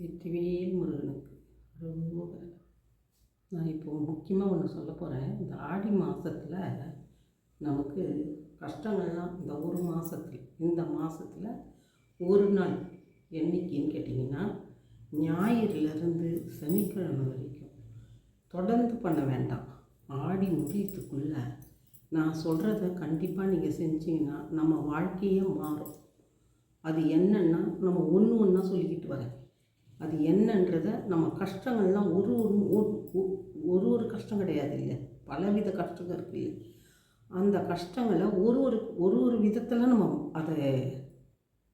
வெற்றிவேல் முருகனுக்கு. ரொம்ப நான் இப்போ முக்கியமாக ஒன்று சொல்ல போகிறேன் இந்த ஆடி மாதத்தில் நமக்கு கஷ்டங்கள்லாம் இந்த ஒரு மாதத்துல இந்த மாதத்தில் ஒரு நாள் என்னைக்குன்னு கேட்டிங்கன்னா ஞாயிறுலேருந்து சனிக்கிழமை வரைக்கும் தொடர்ந்து பண்ண வேண்டாம். ஆடி முடியத்துக்குள்ளே நான் சொல்கிறத கண்டிப்பாக நீங்கள் செஞ்சிங்கன்னா நம்ம வாழ்க்கையே மாறும். அது என்னென்னா நம்ம ஒன்று ஒன்றா சொல்லிக்கிட்டு வரேன். அது என்னன்றதை நம்ம கஷ்டங்கள்லாம் ஒரு ஒரு ஒரு- ஒரு ஒரு கஷ்டம் கிடையாது இல்லை பலவித கஷ்டங்கள் இருக்கு இல்லை அந்த கஷ்டங்களை ஒரு ஒரு ஒரு ஒரு விதத்தில் நம்ம அதை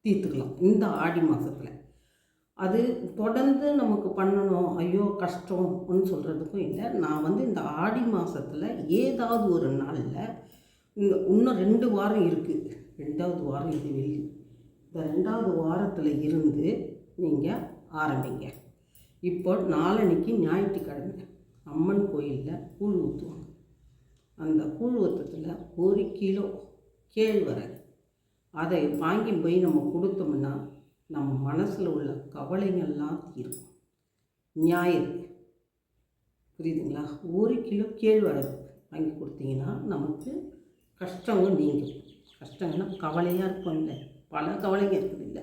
தீர்த்துக்கலாம். இந்த ஆடி மாதத்தில் அது தொடர்ந்து நமக்கு பண்ணணும். ஐயோ கஷ்டம்னு சொல்கிறதுக்கும் இல்லை. நான் வந்து இந்த ஆடி மாதத்தில் ஏதாவது ஒரு நாளில் இந்த இன்னும் ரெண்டு வாரம் இருக்குது ரெண்டாவது வாரம் இது வெளியே இந்த ரெண்டாவது வாரத்தில் இருந்து நீங்கள் ஆரம்பிங்க. இப்போ நாளன்னைக்கு ஞாயிற்றுக்கிழமை. அம்மன் கோயிலில் கூழ் ஊற்றுவாங்க அந்த கூழ் ஊற்றத்தில் ஒரு கிலோ கேழ்வரகு. அதை வாங்கி போய் நம்ம கொடுத்தோம்னா நம்ம மனசில் உள்ள கவலைங்கள்லாம் தீரும். ஞாயிறு. புரியுதுங்களா? ஒரு கிலோ கேழ்வரகு வாங்கி கொடுத்தீங்கன்னா நமக்கு கஷ்டங்கள் நீங்கும். கஷ்டங்கள்னா கவலையாக இருக்கும் இல்லை பல கவலைங்க இருக்குது இல்லை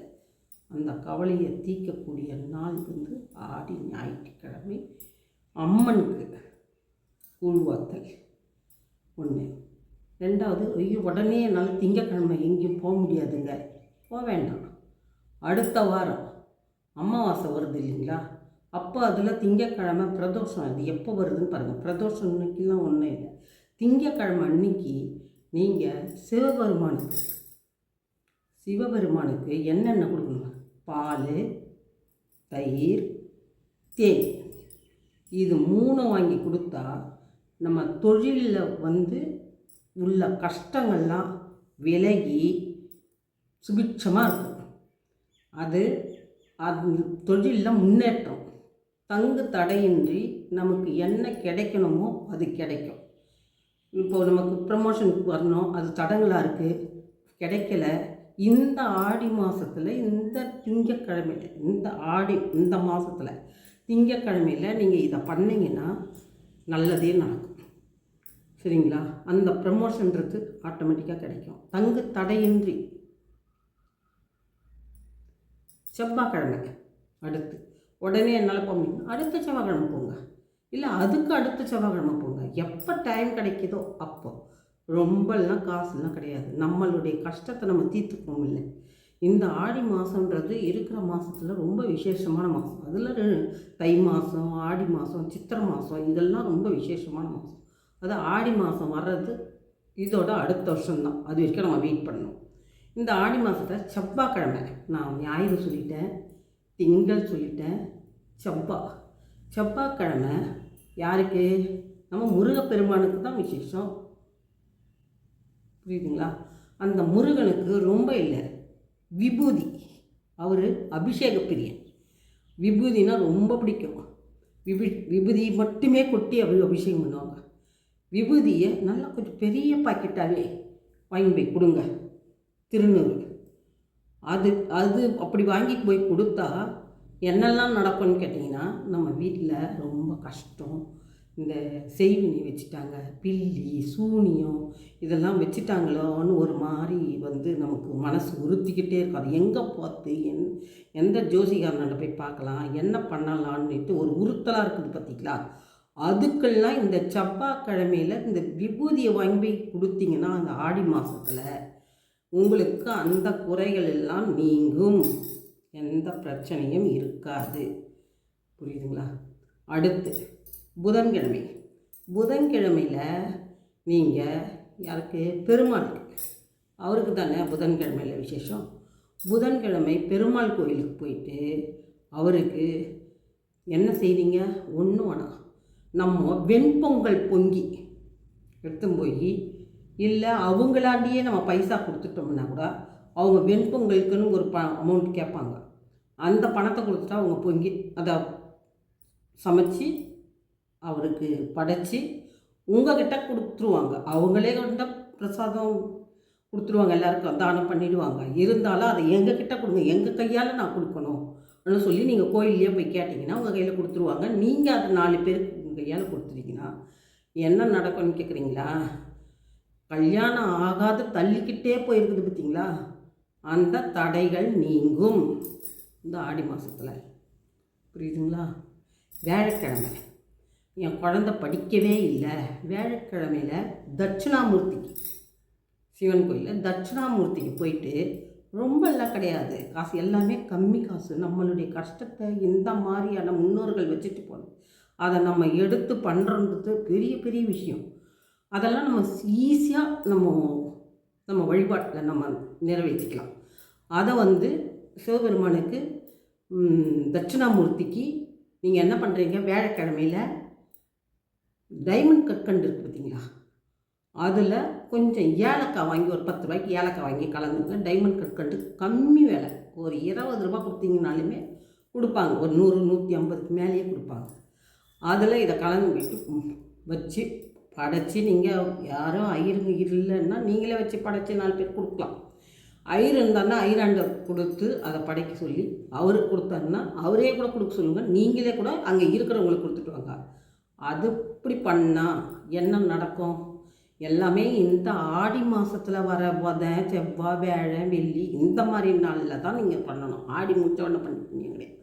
கவலையை தீர்க்கக்கூடிய நாள் வந்து ஆடி ஞாயிற்றுக்கிழமை அம்மனுக்கு கூழ்வாத்தல் ஒன்று ரெண்டாவது ஐயோ உடனே என்னால் திங்கக்கிழமை எங்கேயும் போக முடியாதுங்க. போக வேண்டாம். அடுத்த வாரம் அமாவாசை வருது இல்லைங்களா? அப்போ அதில் திங்கக்கிழமை பிரதோஷம் அது எப்போ வருதுன்னு பாருங்கள் பிரதோஷம் இன்னைக்கெல்லாம் ஒன்றும் இல்லை. திங்கக்கிழமை அன்னைக்கு நீங்கள் சிவபெருமானுக்கு சிவபெருமானுக்கு என்னென்ன கொடுக்கணும்? பால் தயிர் தேன். இது மூணு வாங்கி கொடுத்தா நம்ம தொழிலில் வந்து உள்ள கஷ்டங்கள்லாம் விலகி சுபிட்சமாக இருக்கும். அது அது தொழிலில் முன்னேற்றம். தங்கு தடையின்றி நமக்கு என்ன கிடைக்கணுமோ அது கிடைக்கும். இப்போ நமக்கு ப்ரமோஷனுக்கு வரணும் அது தடங்களாக இருக்குது கிடைக்கல இந்த ஆடி மாதத்தில் இந்த திங்கக்கிழமையில் இந்த ஆடி இந்த மாதத்தில் திங்கக்கிழமையில் நீங்கள் இதை பண்ணிங்கன்னா நல்லதே நடக்கும். சரிங்களா? அந்த ப்ரமோஷன்றது ஆட்டோமேட்டிக்காக கிடைக்கும். தங்கு தடையின்றி. செவ்வாய்க்கிழமை அடுத்து. உடனே என்னால் போக முடியும்? அடுத்த செவ்வாய்க்கிழமை போங்க. இல்லை அதுக்கு அடுத்த செவ்வாய்க்கிழமை போங்க. எப்போ டைம் கிடைக்குதோ அப்போ. ரொம்பலாம் காசுலாம் கிடையாது. நம்மளுடைய கஷ்டத்தை நம்ம தீர்த்துக்கோம் இல்லை. இந்த ஆடி மாதன்றது இருக்கிற மாதத்தில் ரொம்ப விசேஷமான மாதம் அதில் தை மாதம் ஆடி மாதம் சித்திரை மாதம் இதெல்லாம் ரொம்ப விசேஷமான மாதம் அது ஆடி மாதம் வர்றது இதோட அடுத்த வருஷம்தான். அது வரைக்கும் நம்ம வெயிட் பண்ணணும். இந்த ஆடி மாதத்தில் செவ்வாய்க்கிழமை நான் ஞாயிறு சொல்லிட்டேன் திங்கள் சொல்லிட்டேன் செவ்வாய் செவ்வாய்க்கிழமை யாருக்கு? நம்ம முருகப்பெருமானுக்கு தான் விசேஷம். புரியுதுங்களா? அந்த முருகனுக்கு ரொம்ப இல்லை. விபூதி. அவர் அபிஷேக பிரியன். விபூதினா ரொம்ப பிடிக்கும். விபு விபூதி மட்டுமே கொட்டி அவர் அபிஷேகம் பண்ணுவாங்க. விபூதியை நல்லா கொஞ்சம் பெரிய பாக்கெட்டாகவே வாங்கி போய் கொடுங்க. திருநூறு. அது அது அப்படி வாங்கி போய் கொடுத்தா என்னெல்லாம் நடக்கும்னு கேட்டிங்கன்னா நம்ம வீட்டில் ரொம்ப கஷ்டம். இந்த செய்வினி வச்சுட்டாங்க. பில்லி சூனியம் இதெல்லாம் வச்சுட்டாங்களோன்னு ஒரு மாதிரி வந்து நமக்கு மனசு உறுத்திக்கிட்டே இருக்கும். அது எங்கே பார்த்து என் எந்த ஜோசிகாரன்கிட்ட போய் பார்க்கலாம் என்ன பண்ணலான்னுட்டு ஒரு உறுத்தலாக இருக்குது பார்த்திங்களா? அதுக்கெல்லாம் இந்த செவ்வாய்க்கிழமையில் இந்த விபூதியை வாங்கி போய் கொடுத்தீங்கன்னா அந்த ஆடி மாதத்தில் உங்களுக்கு அந்த குறைகள் எல்லாம் நீங்கும். எந்த பிரச்சனையும் இருக்காது. புரியுதுங்களா? அடுத்து புதன்கிழமை. புதன்கிழமையில் நீங்கள் யாருக்கு? பெருமாளுக்கு. அவருக்கு தானே புதன்கிழமையில் விசேஷம். புதன்கிழமை பெருமாள் கோயிலுக்கு போயிட்டு அவருக்கு என்ன செய்வீங்க ஒன்றும் வேணாம். நம்ம வெண்பொங்கல் பொங்கி எடுத்துன்னு போய் இல்லை அவங்களாண்டியே நம்ம பைசா கொடுத்துட்டோம்னா கூட அவங்க வெண்பொங்கலுக்குன்னு ஒரு ப அமௌண்ட் கேட்பாங்க. அந்த பணத்தை கொடுத்துட்டா அவங்க பொங்கி அதை சமைச்சு அவருக்கு படைச்சி உங்ககிட்ட கொடுத்துருவாங்க. அவங்களே கொண்ட பிரசாதம் கொடுத்துருவாங்க. எல்லாருக்கும் தானம் பண்ணிடுவாங்க. இருந்தாலும் அதை எங்ககிட்ட கொடுங்க. எங்கள் கையால் நான் கொடுக்கணும் அப்படின்னு சொல்லி நீங்கள் கோயில்லையே போய் கேட்டிங்கன்னா உங்கள் கையில் கொடுத்துருவாங்க. நீங்கள் அது நாலு பேருக்கு உங்கள் கையால் கொடுத்துட்டீங்கன்னா என்ன நடக்கும்னு கேட்குறீங்களா கல்யாணம் ஆகாது தள்ளிக்கிட்டே போயிருக்குது பார்த்தீங்களா அந்த தடைகள் நீங்கும். இந்த ஆடி மாதத்தில் புரியுதுங்களா? வியாழக்கிழமை. என் குழந்த படிக்கவே இல்லை. வியாழக்கிழமையில் தட்சிணாமூர்த்திக்கு சிவன் கோயிலில் தட்சிணாமூர்த்திக்கு போயிட்டு ரொம்ப எல்லாம் கிடையாது. காசு எல்லாமே கம்மி காசு. நம்மளுடைய கஷ்டத்தை இந்த மாதிரியான முன்னோர்கள் வச்சுட்டு போகணும். அதை நம்ம எடுத்து பண்ணுறது பெரிய பெரிய விஷயம். அதெல்லாம் நம்ம ஈஸியாக நம்ம நம்ம வழிபாட்டில் நம்ம நிறைவேற்றிக்கலாம். அதை வந்து சிவபெருமானுக்கு தட்சிணாமூர்த்திக்கு நீங்கள் என்ன பண்ணுறீங்க வியாழக்கிழமையில் டைமண்ட் கற்கண்டு இருக்குது பார்த்தீங்களா? அதில் கொஞ்சம் ஏலக்காய் வாங்கி ஒரு பத்து ரூபாய்க்கு ஏலக்காய் வாங்கி கலந்துங்க. டைமண்ட் கற்கண்டு கம்மி விலை. ஒரு இருபது ரூபாய் கொடுத்தீங்கனாலுமே கொடுப்பாங்க. ஒரு நூறு நூற்றி ஐம்பதுக்கு மேலேயே கொடுப்பாங்க. அதில் இதை கலந்து விட்டு வச்சு படைச்சி நீங்கள் யாரும் ஐயருங்க இல்லைன்னா நீங்களே வச்சு படைச்சி நாலு பேர் கொடுக்கலாம். ஐயர் இருந்தாருன்னா ஐராண்டை கொடுத்து அதை படைக்க சொல்லி அவருக்கு கொடுத்தாருன்னா அவரே கூட கொடுக்க சொல்லுங்கள் நீங்களே கூட அங்கே இருக்கிறவங்களுக்கு கொடுத்துட்டு வாங்க. அது இப்படி பண்ணால் என்ன நடக்கும்? எல்லாமே இந்த ஆடி மாதத்தில் வர வத செவ்வாய் வேழை வெள்ளி இந்த மாதிரி நாளில் தான் நீங்கள் பண்ணணும். ஆடி முடிச்சோடனே பண்ணிட்டீங்க கிடையாது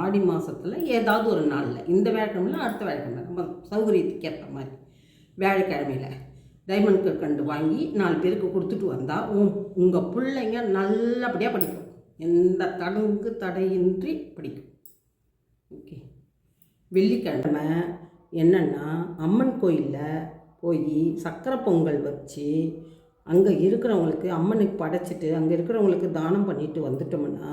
ஆடி மாதத்தில் ஏதாவது ஒரு நாளில். இந்த வியாழக்கிழமையில் அடுத்த வியாழக்கிழமை நம்ம சௌகரியத்துக்கு ஏற்ற மாதிரி. வியாழக்கிழமையில் டைமண்ட் கண்டு வாங்கி நாலு பேருக்கு கொடுத்துட்டு வந்தால் உங் உங்கள் பிள்ளைங்க நல்லபடியாக படிக்கும். எந்த தடங்கு தடையின்றி படிக்கும். ஓகே வெள்ளிக்கிழமை என்னென்னா அம்மன் கோயிலில் போய் சக்கரை பொங்கல் வச்சு அங்கே இருக்கிறவங்களுக்கு அம்மனுக்கு படைச்சிட்டு அங்கே இருக்கிறவங்களுக்கு தானம் பண்ணிட்டு வந்துட்டோம்னா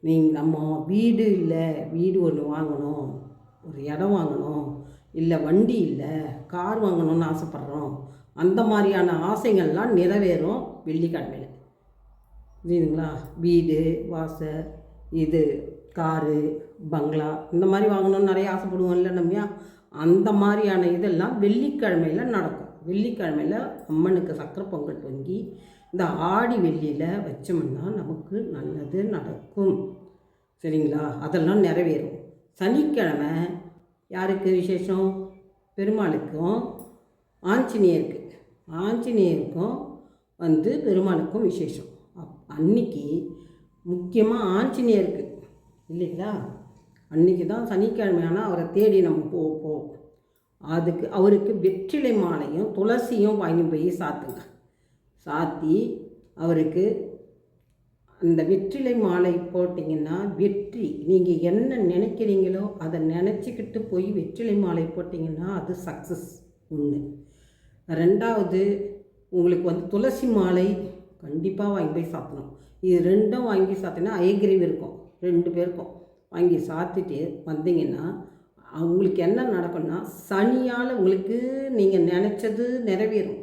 நீங்கள் நம்ம வீடு இல்லை வீடு ஒன்று வாங்கணும் ஒரு இடம் வாங்கணும் இல்லை வண்டி இல்லை கார் வாங்கணும்னு ஆசைப்பட்றோம் அந்த மாதிரியான ஆசைகள்லாம் நிறைவேறும் வெள்ளிக்கிழமையில். புரியுதுங்களா? வீடு வாசல் இது காரு பங்களா இந்த மாதிரி வாங்கணும்னு நிறைய ஆசைப்படுவோம்ல நம்மையா அந்த மாதிரியான இதெல்லாம் வெள்ளிக்கிழமையில் நடக்கும். வெள்ளிக்கிழமையில் அம்மனுக்கு சக்கரை பொங்கல் பொங்கி இந்த ஆடி வெள்ளியில் வச்சோம்னா நமக்கு நல்லது நடக்கும். சரிங்களா? அதெல்லாம் நிறைவேறும். சனிக்கிழமை யாருக்கு விசேஷம்? பெருமாளுக்கும் ஆஞ்சநேயருக்கு. ஆஞ்சநேயருக்கும் வந்து பெருமாளுக்கும் விசேஷம். அப் அன்னைக்கு முக்கியமாக ஆஞ்சநேயருக்கு. இல்லைங்களா? அன்றைக்கி தான் சனிக்கிழமையான அவரை தேடி நம்ம போ போவோம் அதுக்கு அவருக்கு வெற்றிலை மாலையும் துளசியும் வாங்கி போய் சாத்துங்க. சாத்தி அவருக்கு அந்த வெற்றிலை மாலை போட்டிங்கன்னா வெற்றி. நீங்கள் என்ன நினைக்கிறீங்களோ அதை நினச்சிக்கிட்டு போய் வெற்றிலை மாலை போட்டிங்கன்னா அது சக்ஸஸ் ஒன்று ரெண்டாவது உங்களுக்கு வந்து துளசி மாலை கண்டிப்பாக வாங்கி போய் சாத்தணும். இது ரெண்டும் வாங்கி சாத்தினா ஐகிரிவ் இருக்கும். ரெண்டு பேருக்கும். வாங்கி சாத்திட்டு வந்தீங்கன்னா அவங்களுக்கு என்ன நடக்கும்னா சனியால் உங்களுக்கு நீங்கள் நினச்சது நிறைவேறும்.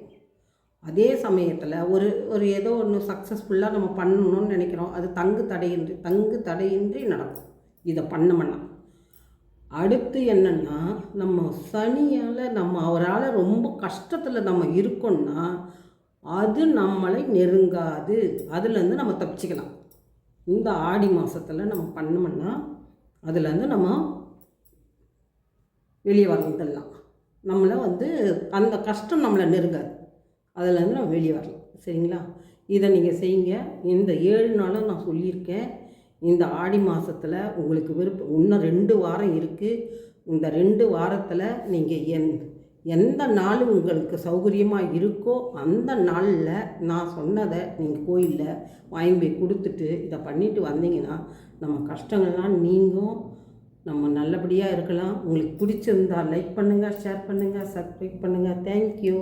அதே சமயத்தில் ஒரு ஒரு ஏதோ ஒன்று சக்ஸஸ்ஃபுல்லாக நம்ம பண்ணணும்னு நினைக்கிறோம். அது தங்கு தடையின்றி தங்கு தடையின்றி நடக்கும். இதை பண்ணோம்னா அடுத்து என்னென்னா நம்ம சனியால் நம்ம அவரால் ரொம்ப கஷ்டத்தில் நம்ம இருக்கோம்னா அது நம்மளை நெருங்காது. அதுலேருந்து நம்ம தப்பிச்சுக்கலாம். இந்த ஆடி மாதத்தில் நம்ம பண்ணோம்னா அதுலேருந்து நம்ம வெளியே வந்துடலாம் நம்மளை வந்து அந்த கஷ்டம் நம்மளை நெருங்காது. அதுலேருந்து நம்ம வெளியே வரலாம். சரிங்களா? இதை நீங்கள் செய்யுங்க. இந்த ஏழு நாளும் நான் சொல்லியிருக்கேன். இந்த ஆடி மாதத்தில் உங்களுக்கு விருப்பம் இன்னும் ரெண்டு வாரம் இருக்குது இந்த ரெண்டு வாரத்தில் நீங்கள் என் எந்த நாள் உங்களுக்கு சௌகரியமாக இருக்கோ அந்த நாளில் நான் சொன்னதை நீங்கள் கோயிலில் வாங்கி போய் கொடுத்துட்டு இதை பண்ணிட்டு வந்தீங்கன்னா நம்ம கஷ்டங்கள்லாம் நீங்கும். நம்ம நல்லபடியாக இருக்கலாம். உங்களுக்கு பிடிச்சிருந்தா லைக் பண்ணுங்கள் ஷேர் பண்ணுங்கள் சப்ஸ்கிரைப் பண்ணுங்கள் தேங்க்யூ